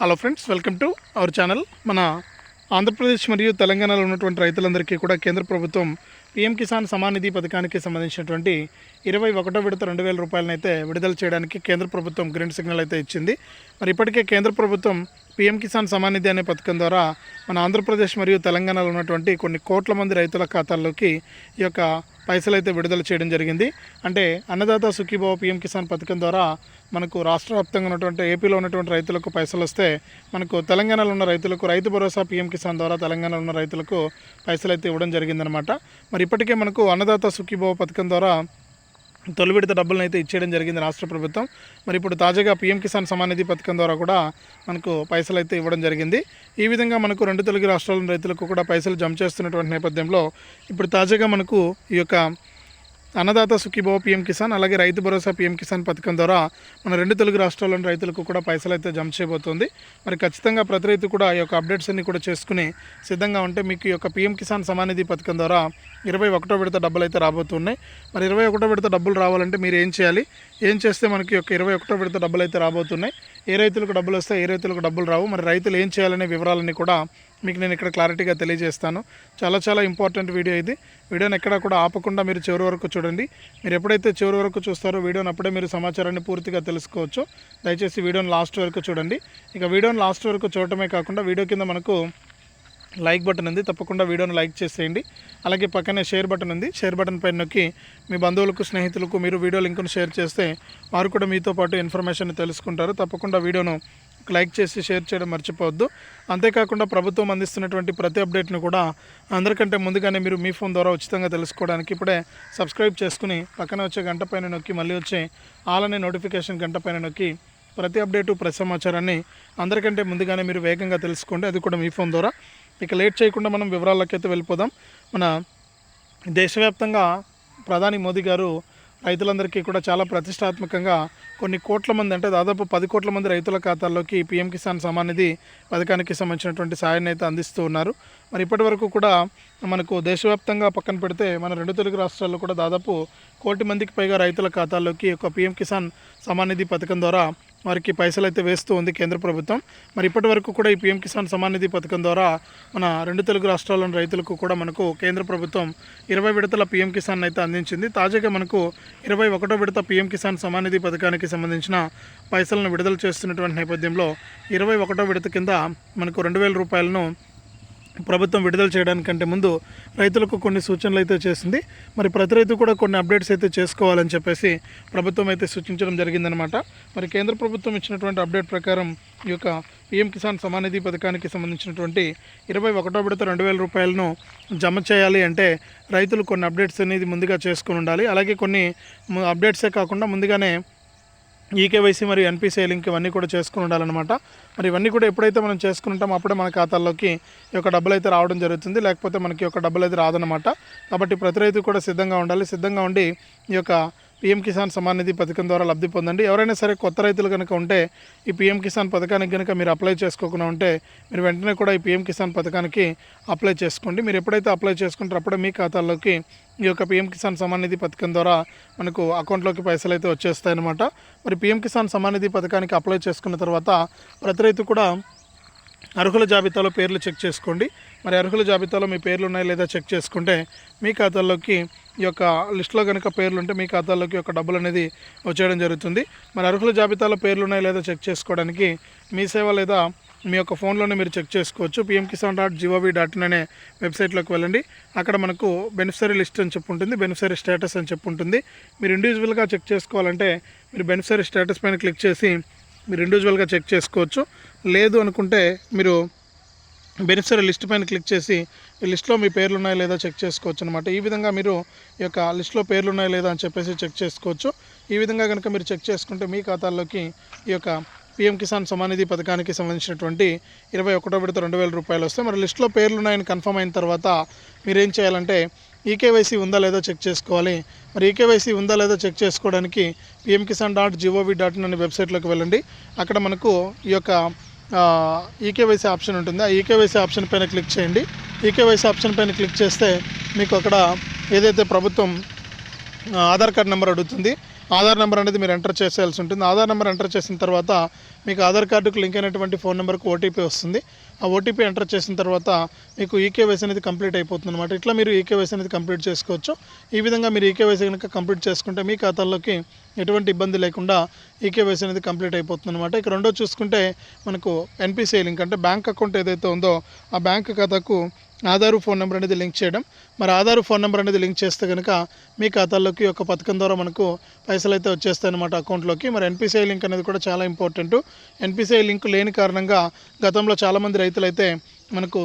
Hello friends welcome to our channel మన ఆంధ్రప్రదేశ్ మరియు తెలంగాణలో ఉన్నటువంటి రైతులందరికీ కూడా కేంద్ర ప్రభుత్వం పీఎం కిసాన్ సమాన్ నిధి పథకానికి సంబంధించినటువంటి ఇరవై ఒకటో విడత రెండు వేల రూపాయలనైతే విడుదల చేయడానికి కేంద్ర ప్రభుత్వం గ్రీన్ సిగ్నల్ అయితే ఇచ్చింది. మరి ఇప్పటికే కేంద్ర ప్రభుత్వం పీఎం కిసాన్ సమాన్ నిధి అనే పథకం ద్వారా మన ఆంధ్రప్రదేశ్ మరియు తెలంగాణలో ఉన్నటువంటి కొన్ని కోట్ల మంది రైతుల ఖాతాల్లోకి ఈ యొక్క పైసలు అయితే విడుదల చేయడం జరిగింది. అంటే అన్నదాత సుఖీభావ పీఎం కిసాన్ పథకం ద్వారా మనకు రాష్ట్ర వ్యాప్తంగా ఉన్నటువంటి ఏపీలో ఉన్నటువంటి రైతులకు పైసలు వస్తే మనకు తెలంగాణలో ఉన్న రైతులకు రైతు భరోసా పీఎం కిసాన్ ద్వారా తెలంగాణలో ఉన్న రైతులకు పైసలు అయితే ఇవ్వడం జరిగిందనమాట మరి ఇప్పటికే మనకు అన్నదాత సుఖీభవ పథకం ద్వారా తొలి విడత డబ్బులను అయితే ఇచ్చేయడం జరిగింది రాష్ట్ర ప్రభుత్వం. మరి ఇప్పుడు తాజాగా పీఎం కిసాన్ సమానిధి పథకం ద్వారా కూడా మనకు పైసలు అయితే ఇవ్వడం జరిగింది. ఈ విధంగా మనకు రెండు తెలుగు రాష్ట్రాల రైతులకు కూడా పైసలు జమ చేస్తున్నటువంటి నేపథ్యంలో ఇప్పుడు తాజాగా మనకు ఈ యొక్క అన్నదాత సుఖీభావ పీఎం కిసాన్ అలాగే రైతు భరోసా పీఎం కిసాన్ పథకం ద్వారా మన రెండు తెలుగు రాష్ట్రాల్లోని రైతులకు కూడా పైసలు అయితే జమ చేయబోతుంది. మరి ఖచ్చితంగా ప్రతి రైతు కూడా ఈ యొక్క అప్డేట్స్ అన్ని కూడా చేసుకుని సిద్ధంగా ఉంటే మీకు ఈ యొక్క పీఎం కిసాన్ సమానిధి పథకం ద్వారా ఇరవై ఒకటో విడత డబ్బులు అయితే రాబోతున్నాయి. మరి ఇరవై ఒకటో విడత డబ్బులు రావాలంటే మీరు ఏం చేయాలి? ఏం చేస్తే మనకి యొక్క ఇరవై ఒకటో విడత డబ్బులు అయితే రాబోతున్నాయి? ఏ రైతులకు డబ్బులు వస్తాయి? ఏ రైతులకు డబ్బులు రావు? మరి రైతులు ఏం చేయాలనే వివరాలన్నీ కూడా మీకు నేను ఇక్కడ క్లారిటీగా తెలియజేస్తాను. చాలా చాలా ఇంపార్టెంట్ వీడియో ఇది. వీడియోని ఎక్కడ కూడా ఆపకుండా మీరు చివరి వరకు చూడండి. మీరు ఎప్పుడైతే చివరి వరకు చూస్తారో వీడియోని అప్పుడే మీరు సమాచారాన్ని పూర్తిగా తెలుసుకోవచ్చు. దయచేసి వీడియోని లాస్ట్ వరకు చూడండి. ఇక వీడియోని లాస్ట్ వరకు చూడటమే కాకుండా వీడియో కింద మనకు లైక్ బటన్ ఉంది. తప్పకుండా వీడియోని లైక్ చేసేయండి. అలాగే పక్కనే షేర్ బటన్ ఉంది. షేర్ బటన్ పైన నొక్కి మీ బంధువులకు స్నేహితులకు మీరు వీడియో లింక్ను షేర్ చేస్తే వారు కూడా మీతో పాటు ఇన్ఫర్మేషన్ తెలుసుకుంటారు. తప్పకుండా వీడియోను లైక్ చేసి షేర్ చేయడం మర్చిపోవద్దు. అంతేకాకుండా ప్రభుత్వం అందిస్తున్నటువంటి ప్రతి అప్డేట్ను కూడా అందరికంటే ముందుగానే మీరు మీ ఫోన్ ద్వారా ఉచితంగా తెలుసుకోవడానికి ఇప్పుడే సబ్స్క్రైబ్ చేసుకుని పక్కన వచ్చే గంట పైన నొక్కి మళ్ళీ వచ్చే ఆలనే అనే నోటిఫికేషన్ గంట పైన నొక్కి ప్రతి అప్డేటు ప్రతి సమాచారాన్ని అందరికంటే ముందుగానే మీరు వేగంగా తెలుసుకోండి. అది కూడా మీ ఫోన్ ద్వారా. ఇక లేట్ చేయకుండా మనం వివరాల్లోకి అయితే వెళ్ళిపోదాం. మన దేశవ్యాప్తంగా ప్రధాని మోదీ గారు రైతులందరికీ కూడా చాలా ప్రతిష్టాత్మకంగా కొన్ని కోట్ల మంది అంటే దాదాపు పది కోట్ల మంది రైతుల ఖాతాల్లోకి పీఎం కిసాన్ సమాన్ నిధి పథకానికి సంబంధించినటువంటి సాయాన్ని అయితే అందిస్తూ ఉన్నారు. మరి ఇప్పటి వరకు కూడా మనకు దేశవ్యాప్తంగా పక్కన పెడితే మన రెండు తెలుగు రాష్ట్రాల్లో కూడా దాదాపు కోటి మందికి పైగా రైతుల ఖాతాల్లోకి ఒక పీఎం కిసాన్ సమాన్ నిధి పథకం ద్వారా వారికి పైసలు అయితే వేస్తూ ఉంది కేంద్ర ప్రభుత్వం. మరి ఇప్పటి వరకు కూడా ఈ పీఎం కిసాన్ సమాన్ నిధి పథకం ద్వారా మన రెండు తెలుగు రాష్ట్రాల్లోని రైతులకు కూడా మనకు కేంద్ర ప్రభుత్వం ఇరవై విడతల పీఎం కిసాన్ అయితే అందించింది. తాజాగా మనకు ఇరవై ఒకటో విడత పీఎం కిసాన్ సమాన్ నిధి పథకానికి సంబంధించిన పైసలను విడుదల చేస్తున్నటువంటి నేపథ్యంలో ఇరవై ఒకటో విడత కింద మనకు రెండు వేల రూపాయలను ప్రభుత్వం విడుదల చేయడానికంటే ముందు రైతులకు కొన్ని సూచనలు అయితే చేసింది. మరి ప్రతి రైతు కూడా కొన్ని అప్డేట్స్ అయితే చేసుకోవాలని చెప్పేసి ప్రభుత్వం అయితే సూచించడం జరిగిందనమాట మరి కేంద్ర ప్రభుత్వం ఇచ్చినటువంటి అప్డేట్ ప్రకారం ఈ యొక్క పీఎం కిసాన్ సమానిధి పథకానికి సంబంధించినటువంటి ఇరవై ఒకటో విడత రెండు వేల రూపాయలను జమ చేయాలి అంటే రైతులు కొన్ని అప్డేట్స్ అనేది ముందుగా చేసుకుని ఉండాలి. అలాగే కొన్ని అప్డేట్సే కాకుండా ముందుగానే ఈకేవైసీ మరియు ఎన్పిసిఐ లింక్ ఇవన్నీ కూడా చేసుకుని ఉండాలన్నమాట. మరి ఇవన్నీ కూడా ఎప్పుడైతే మనం చేసుకుని ఉంటామో అప్పుడే మన ఖాతాల్లోకి ఈ యొక్క డబ్బులు అయితే రావడం జరుగుతుంది. లేకపోతే మనకి ఈ యొక్క డబ్బులు అయితే రాదనమాట కాబట్టి ప్రతి రైతు కూడా సిద్ధంగా ఉండాలి. సిద్ధంగా ఉండి ఈ యొక్క పీఎం కిసాన్ సమాన్ నిధి పథకం ద్వారా లబ్ధి పొందండి. ఎవరైనా సరే కొత్త రైతులు కనుక ఉంటే ఈ పీఎం కిసాన్ పథకానికి కనుక మీరు అప్లై చేసుకోకుండా ఉంటే మీరు వెంటనే కూడా ఈ పీఎం కిసాన్ పథకానికి అప్లై చేసుకోండి. మీరు ఎప్పుడైతే అప్లై చేసుకుంటారో అప్పుడే మీ ఖాతాల్లోకి ఈ యొక్క పీఎం కిసాన్ సమాన్ నిధి పథకం ద్వారా మనకు అకౌంట్లోకి పైసలు అయితే వచ్చేస్తాయన్నమాట. మరి పీఎం కిసాన్ సమాన్ నిధి పథకానికి అప్లై చేసుకున్న తర్వాత ప్రతి రైతు కూడా అర్హుల జాబితాలో పేర్లు చెక్ చేసుకోండి. మరి అర్హుల జాబితాలో మీ పేర్లు ఉన్నాయా లేదా చెక్ చేసుకుంటే మీ ఖాతాల్లోకి ఈ యొక్క లిస్ట్లో కనుక పేర్లు ఉంటే మీ ఖాతాల్లోకి ఒక డబ్బులు అనేది వచ్చేయడం జరుగుతుంది. మరి అర్హుల జాబితాలో పేర్లు ఉన్నాయా లేదా చెక్ చేసుకోవడానికి మీ సేవ లేదా మీ యొక్క ఫోన్లోనే మీరు చెక్ చేసుకోవచ్చు. PM Kisan dot GOV dot in అనే వెబ్సైట్లోకి వెళ్ళండి. అక్కడ మనకు బెనిఫిషరీ లిస్ట్ అని చెప్పి ఉంటుంది. బెనిఫిషరీ స్టేటస్ అని చెప్పి ఉంటుంది. మీరు ఇండివిజువల్గా చెక్ చేసుకోవాలంటే మీరు బెనిఫిషరీ స్టేటస్ పైన క్లిక్ చేసి మీరు ఇండివిజువల్గా చెక్ చేసుకోవచ్చు. లేదు అనుకుంటే మీరు బెనిఫిషరీ లిస్ట్ పైన క్లిక్ చేసి ఈ లిస్ట్లో మీ పేర్లు ఉన్నాయా లేదా చెక్ చేసుకోవచ్చు అనమాట ఈ విధంగా మీరు ఈ యొక్క లిస్ట్లో పేర్లు ఉన్నాయా లేదా అని చెప్పేసి చెక్ చేసుకోవచ్చు. ఈ విధంగా కనుక మీరు చెక్ చేసుకుంటే మీ ఖాతాల్లోకి ఈ యొక్క పిఎం కిసాన్ సమానిధి పథకానికి సంబంధించినటువంటి ఇరవై ఒకటో విడత రెండు వేల రూపాయలు వస్తాయి. మరి లిస్ట్లో పేర్లు ఉన్నాయని కన్ఫర్మ్ అయిన తర్వాత మీరేం చేయాలంటే ఈకేవైసీ ఉందా లేదా చెక్ చేసుకోవాలి. మరి ఈకేవైసీ ఉందా లేదా చెక్ చేసుకోవడానికి PM Kisan dot GOV dot in అనే వెబ్సైట్లోకి వెళ్ళండి. అక్కడ మనకు ఈ యొక్క ఈకేవైసీ ఆప్షన్ ఉంటుంది. ఆ ఈకేవైసీ ఆప్షన్ పైన క్లిక్ చేయండి. ఈకేవైసీ ఆప్షన్ పైన క్లిక్ చేస్తే మీకు అక్కడ ఏదైతే ప్రభుత్వం ఆధార్ కార్డ్ నెంబర్ అడుగుతుంది ఆధార్ నెంబర్ అనేది మీరు ఎంటర్ చేసేయాల్సి ఉంటుంది. ఆధార్ నెంబర్ ఎంటర్ చేసిన తర్వాత మీకు ఆధార్ కార్డుకు లింక్ అయినటువంటి ఫోన్ నెంబర్కి ఓటీపీ వస్తుంది. ఆ ఓటీపీ ఎంటర్ చేసిన తర్వాత మీకు ఈకేవైసీ అనేది కంప్లీట్ అయిపోతుంది అనమాట ఇట్లా మీరు ఈకేవైసీ అనేది కంప్లీట్ చేసుకోవచ్చు. ఈ విధంగా మీరు ఈకేవైసీ కనుక కంప్లీట్ చేసుకుంటే మీ ఖాతాల్లోకి ఎటువంటి ఇబ్బంది లేకుండా ఈకేవైసీ అనేది కంప్లీట్ అయిపోతుంది అనమాట ఇక రెండో చూసుకుంటే మనకు ఎన్పిసిఐ లింక్ అంటే బ్యాంక్ అకౌంట్ ఏదైతే ఉందో ఆ బ్యాంక్ ఖాతాకు ఆధారు ఫోన్ నెంబర్ అనేది లింక్ చేయడం. మరి ఆధారు ఫోన్ నెంబర్ అనేది లింక్ చేస్తే కనుక మీ ఖాతాల్లోకి ఒక పథకం ద్వారా మనకు పైసలు అయితే వచ్చేస్తాయి అనమాట అకౌంట్లోకి. మరి ఎన్పిసిఐ లింక్ అనేది కూడా చాలా ఇంపార్టెంట్. ఎన్పిసిఐ లింక్ లేని కారణంగా గతంలో చాలామంది రైతులు అయితే మనకు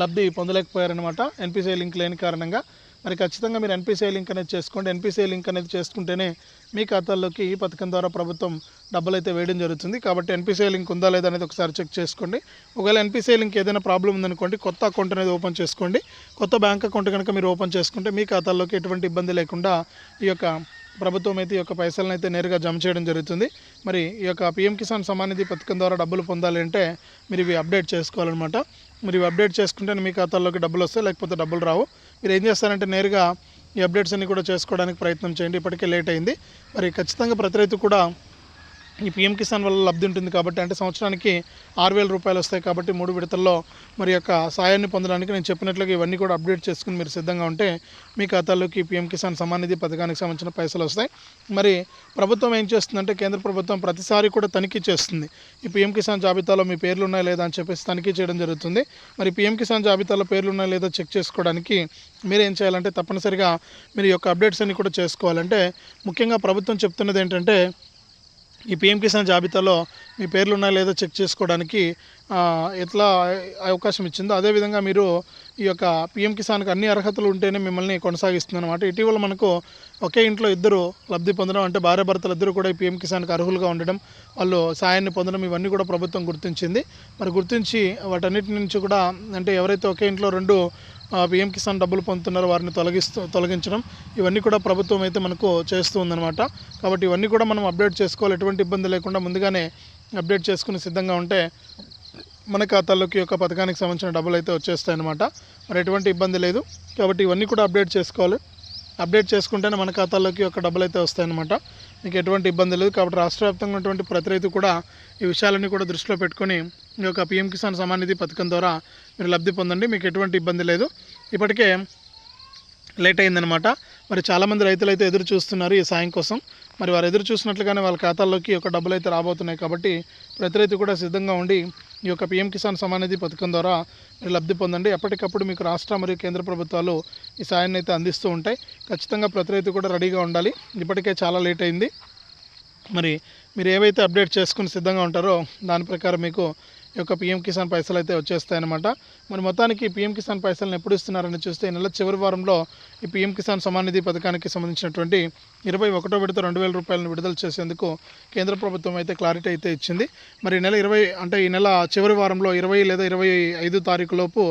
లబ్ధి పొందలేకపోయారనమాట ఎన్పిసిఐ లింక్ లేని కారణంగా మరి ఖచ్చితంగా మీరు ఎన్పిసిఐ లింక్ అనేది చేసుకోండి. ఎన్పిసిఐ లింక్ అనేది చేసుకుంటేనే మీ ఖాతాల్లోకి ఈ పథకం ద్వారా ప్రభుత్వం డబ్బులు అయితే వేయడం జరుగుతుంది. కాబట్టి ఎన్పిసిఐ లింక్ ఉందా లేదా అనేది ఒకసారి చెక్ చేసుకోండి. ఒకవేళ ఎన్పిసిఐ లింక్ ఏదైనా ప్రాబ్లం ఉందనుకోండి కొత్త అకౌంట్ అనేది ఓపెన్ చేసుకోండి. కొత్త బ్యాంక్ అకౌంట్ కనుక మీరు ఓపెన్ చేసుకుంటే మీ ఖాతాల్లోకి ఎటువంటి ఇబ్బంది లేకుండా ఈ యొక్క ప్రభుత్వం అయితే ఈ యొక్క పైసలను అయితే నేరుగా జమ చేయడం జరుగుతుంది. మరి ఈ యొక్క పిఎం కిసాన్ సమాన్ నిధి పథకం ద్వారా డబ్బులు పొందాలి అంటే మీరు ఇవి అప్డేట్ చేసుకోవాలన్నమాట. మీరు ఇవి అప్డేట్ చేసుకుంటే మీ ఖాతాల్లోకి డబ్బులు వస్తాయి లేకపోతే డబ్బులు రావు. మీరు ఏం చేస్తారంటే నేరుగా ఈ అప్డేట్స్ అన్ని కూడా చేసుకోవడానికి ప్రయత్నం చేయండి. ఇప్పటికే లేట్ అయింది. మరి ఖచ్చితంగా ప్రతి రైతు కూడా ఈ పిఎం కిసాన్ వల్ల లబ్ధి ఉంటుంది కాబట్టి అంటే సంవత్సరానికి ఆరు వేల రూపాయలు వస్తాయి కాబట్టి మూడు విడతల్లో మరి యొక్క సాయాన్ని పొందడానికి నేను చెప్పినట్లుగా ఇవన్నీ కూడా అప్డేట్ చేసుకుని మీరు సిద్ధంగా ఉంటే మీ ఖాతాలోకి పిఎం కిసాన్ సమానిధి నిధి పథకానికి సంబంధించిన పైసలు వస్తాయి. మరి ప్రభుత్వం ఏం చేస్తుందంటే కేంద్ర ప్రభుత్వం ప్రతిసారి కూడా తనిఖీ చేస్తుంది. ఈ పిఎం కిసాన్ జాబితాలో మీ పేర్లు ఉన్నాయా లేదా అని చెప్పేసి తనిఖీ చేయడం జరుగుతుంది. మరి పిఎం కిసాన్ జాబితాలో పేర్లు ఉన్నాయా లేదా చెక్ చేసుకోవడానికి మీరు ఏం చేయాలంటే తప్పనిసరిగా మీరు యొక్క అప్డేట్స్ అన్ని కూడా చేసుకోవాలంటే ముఖ్యంగా ప్రభుత్వం చెప్తున్నది ఏంటంటే ఈ పిఎం కిసాన్ జాబితాలో మీ పేర్లు ఉన్నాయో లేదో చెక్ చేసుకోవడానికి ఎట్లా అవకాశం ఇచ్చిందో అదేవిధంగా మీరు ఈ యొక్క పిఎం కిసాన్కి అన్ని అర్హతలు ఉంటేనే మిమ్మల్ని కొనసాగిస్తుంది అనమాట ఇటీవల మనకు ఒకే ఇంట్లో ఇద్దరు లబ్ధి పొందడం అంటే భార్య భర్తలు ఇద్దరు కూడా ఈ పిఎం కిసాన్కి అర్హులుగా ఉండడం వాళ్ళు సాయాన్ని పొందడం ఇవన్నీ కూడా ప్రభుత్వం గుర్తించింది. మరి గుర్తించి వాటన్నిటి నుంచి కూడా అంటే ఎవరైతే ఒకే ఇంట్లో రెండు పిఎం కిసాన్ డబ్బులు పొందుతున్నారు వారిని తొలగిస్తూ తొలగించడం ఇవన్నీ కూడా ప్రభుత్వం అయితే మనకు చేస్తూ ఉందన్నమాట. కాబట్టి ఇవన్నీ కూడా మనం అప్డేట్ చేసుకోవాలి ఎటువంటి ఇబ్బంది లేకుండా ముందుగానే అప్డేట్ చేసుకుని సిద్ధంగా ఉంటే మన ఖాతాల్లోకి యొక్క పథకానికి సంబంధించిన డబ్బులు అయితే వచ్చేస్తాయన్నమాట. మరి ఎటువంటి ఇబ్బంది లేదు. కాబట్టి ఇవన్నీ కూడా అప్డేట్ చేసుకోవాలి. అప్డేట్ చేసుకుంటేనే మన ఖాతాల్లోకి ఒక డబ్బులు అయితే వస్తాయన్నమాట. మీకు ఎటువంటి ఇబ్బంది లేదు. కాబట్టి రాష్ట్ర వ్యాప్తంగా ఉన్నటువంటి ప్రతి రైతు కూడా ఈ విషయాలన్నీ కూడా దృష్టిలో పెట్టుకొని ఈ యొక్క పిఎం కిసాన్ సమాన్ నిధి పథకం ద్వారా మీరు లబ్ధి పొందండి మీకు ఎటువంటి ఇబ్బంది లేదు. ఇప్పటికే లేట్ అయిందనమాట మరి చాలామంది రైతులు అయితే ఎదురు చూస్తున్నారు ఈ సాయం కోసం. మరి వారు ఎదురు చూసినట్లుగానే వాళ్ళ ఖాతాల్లోకి ఒక డబ్బులు అయితే రాబోతున్నాయి కాబట్టి ప్రతి రైతు కూడా సిద్ధంగా ఉండి ఈ యొక్క పిఎం కిసాన్ సమాన్ నిధి పథకం ద్వారా మీరు లబ్ధి పొందండి. ఎప్పటికప్పుడు మీకు రాష్ట్ర మరియు కేంద్ర ప్రభుత్వాలు ఈ సాయాన్ని అయితే అందిస్తూ ఉంటాయి. ఖచ్చితంగా ప్రతి రైతు కూడా రెడీగా ఉండాలి. ఇప్పటికే చాలా లేట్ అయింది. మరి మీరు ఏవైతే అప్డేట్ చేసుకుని సిద్ధంగా ఉంటారో దాని ప్రకారం మీకు యొక్క పిఎం కిసాన్ పైసలు అయితే వచ్చేస్తాయన్నమాట. మరి మొత్తానికి పిఎం కిసాన్ పైసలను ఎప్పుడు ఇస్తున్నారని చూస్తే ఈ నెల చివరి వారంలో ఈ పిఎం కిసాన్ సమాన్ నిధి పథకానికి సంబంధించినటువంటి ఇరవై ఒకటో విడత రెండు వేల రూపాయలను విడుదల చేసేందుకు కేంద్ర ప్రభుత్వం అయితే క్లారిటీ అయితే ఇచ్చింది. మరి నెల ఇరవై అంటే ఈ నెల చివరి వారంలో ఇరవై లేదా ఇరవై ఐదు తారీఖులోపు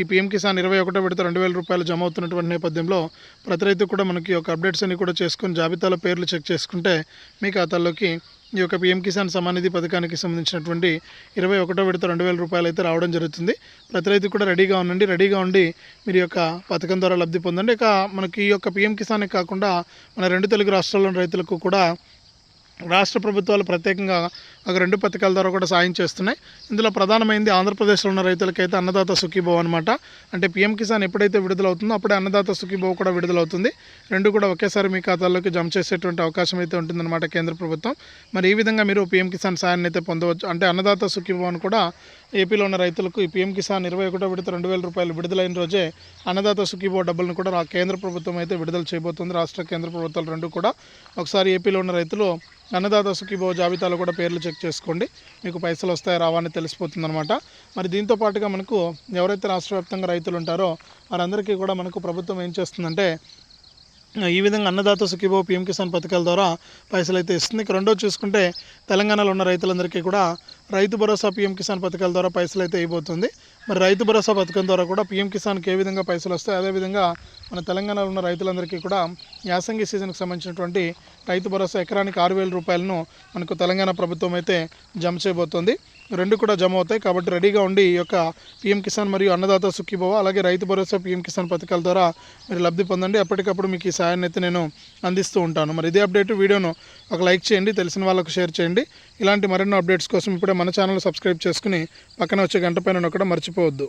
ఈ పిఎం కిసాన్ ఇరవై ఒకటో విడత రెండు వేల రూపాయలు జమ అవుతున్నటువంటి నేపథ్యంలో ప్రతి రైతు కూడా మనకి ఒక అప్డేట్స్ అన్ని కూడా చేసుకుని జాబితాలో పేర్లు చెక్ చేసుకుంటే మీ ఖాతాల్లోకి ఈ యొక్క పిఎం కిసాన్ సమాన్ నిధి పథకానికి సంబంధించినటువంటి ఇరవై ఒకటో విడత రెండు వేల రూపాయలు అయితే రావడం జరుగుతుంది. ప్రతి రైతు కూడా రెడీగా ఉండండి రెడీగా ఉండి మీరు యొక్క పథకం ద్వారా లబ్ధి పొందండి. ఇక మనకి ఈ యొక్క పిఎం కిసానే కాకుండా మన రెండు తెలుగు రాష్ట్రాల్లోని రైతులకు కూడా రాష్ట్ర ప్రభుత్వాలు ప్రత్యేకంగా ఒక రెండు పథకాల ద్వారా కూడా సాయం చేస్తున్నాయి. ఇందులో ప్రధానమైంది ఆంధ్రప్రదేశ్లో ఉన్న రైతులకైతే అన్నదాత సుఖీభవ అనమాట అంటే పీఎం కిసాన్ ఎప్పుడైతే విడుదలవుతుందో అప్పుడే అన్నదాత సుఖీభవ కూడా విడుదలవుతుంది. రెండు కూడా ఒకేసారి మీ ఖాతాల్లోకి జమ చేసేటువంటి అవకాశం అయితే ఉంటుందన్నమాట కేంద్ర ప్రభుత్వం. మరి ఈ విధంగా మీరు పీఎం కిసాన్ సాయాన్ని అయితే పొందవచ్చు. అంటే అన్నదాత సుఖీభవన్ కూడా ఏపీలో ఉన్న రైతులకు ఈ పీఎం కిసాన్ ఇరవై ఒకటో విడత రెండు వేల రూపాయలు విడుదలైన రోజే అన్నదాత సుఖీభో డబ్బులను కూడా కేంద్ర ప్రభుత్వం అయితే విడుదల చేయబోతుంది. రాష్ట్ర కేంద్ర ప్రభుత్వాలు రెండు కూడా. ఒకసారి ఏపీలో ఉన్న రైతులు అన్నదాత సుఖీభో జాబితాలో కూడా పేర్లు చెక్ చేసుకోండి. మీకు పైసలు వస్తాయా రావా అని తెలిసిపోతుంది అనమాట మరి దీంతో పాటుగా మనకు ఎవరైతే రాష్ట్ర వ్యాప్తంగా రైతులు ఉంటారో వారందరికీ కూడా మనకు ప్రభుత్వం ఏం చేస్తుందంటే ఈ విధంగా అన్నదాత సుఖీభో పీఎం కిసాన్ పథకాల ద్వారా పైసలు అయితే ఇస్తుంది. ఇక రెండో చూసుకుంటే తెలంగాణలో ఉన్న రైతులందరికీ కూడా రైతు భరోసా పిఎం కిసాన్ పథకాల ద్వారా పైసలు అయితే ఇవ్వబోతుంది. మరి రైతు భరోసా పథకం ద్వారా కూడా పీఎం కిసాన్కి ఏ విధంగా పైసలు వస్తాయి? అదేవిధంగా మన తెలంగాణలో ఉన్న రైతులందరికీ కూడా యాసంగి సీజన్కి సంబంధించినటువంటి రైతు భరోసా ఎకరానికి ఆరు వేల రూపాయలను మనకు తెలంగాణ ప్రభుత్వం అయితే జమ చేయబోతోంది. రెండు కూడా జమ అవుతాయి. కాబట్టి రెడీగా ఉండి ఈ యొక్క పీఎం కిసాన్ మరియు అన్నదాత సుఖీభవ అలాగే రైతు భరోసా పీఎం కిసాన్ పథకాల ద్వారా మీరు లబ్ధి పొందండి. ఎప్పటికప్పుడు మీకు ఈ సాయాన్ని అయితే నేను అందిస్తూ ఉంటాను. మరి ఇదే అప్డేట్ వీడియోను ఒక లైక్ చేయండి తెలిసిన వాళ్ళకు షేర్ చేయండి. ఇలాంటి మరెన్నో అప్డేట్స్ కోసం ఇప్పుడే మన ఛానల్ సబ్స్క్రైబ్ చేసుకుని పక్కన వచ్చే గంట పైన కూడా మర్చిపోవద్దు.